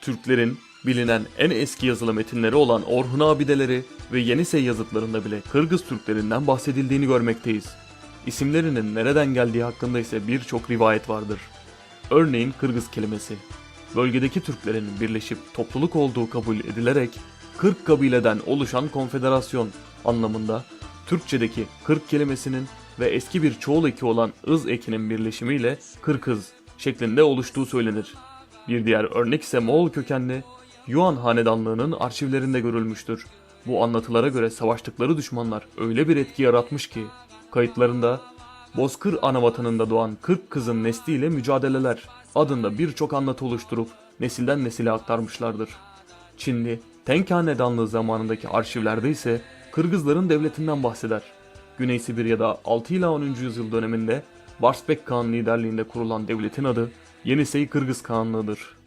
Türklerin bilinen en eski yazılı metinleri olan Orhun abideleri ve Yenisey yazıtlarında bile Kırgız Türklerinden bahsedildiğini görmekteyiz. İsimlerinin nereden geldiği hakkında ise birçok rivayet vardır. Örneğin Kırgız kelimesi. Bölgedeki Türklerin birleşip topluluk olduğu kabul edilerek 40 kabileden oluşan konfederasyon anlamında Türkçedeki 40 kelimesinin ve eski bir çoğul eki olan ız ekinin birleşimiyle Kırkız şeklinde oluştuğu söylenir. Bir diğer örnek ise Moğol kökenli Yuan hanedanlığının arşivlerinde görülmüştür. Bu anlatılara göre savaştıkları düşmanlar öyle bir etki yaratmış ki kayıtlarında Bozkır anavatanında doğan 40 kızın nesliyle mücadeleler adında birçok anlatı oluşturup nesilden nesile aktarmışlardır. Çinli Tenk Hanedanlığı zamanındaki arşivlerde ise Kırgızların devletinden bahseder. Güney Sibirya'da 6 ila 10. yüzyıl döneminde Barsbek Kağan liderliğinde kurulan devletin adı Yenisey Kırgız Kağanlığı'dır.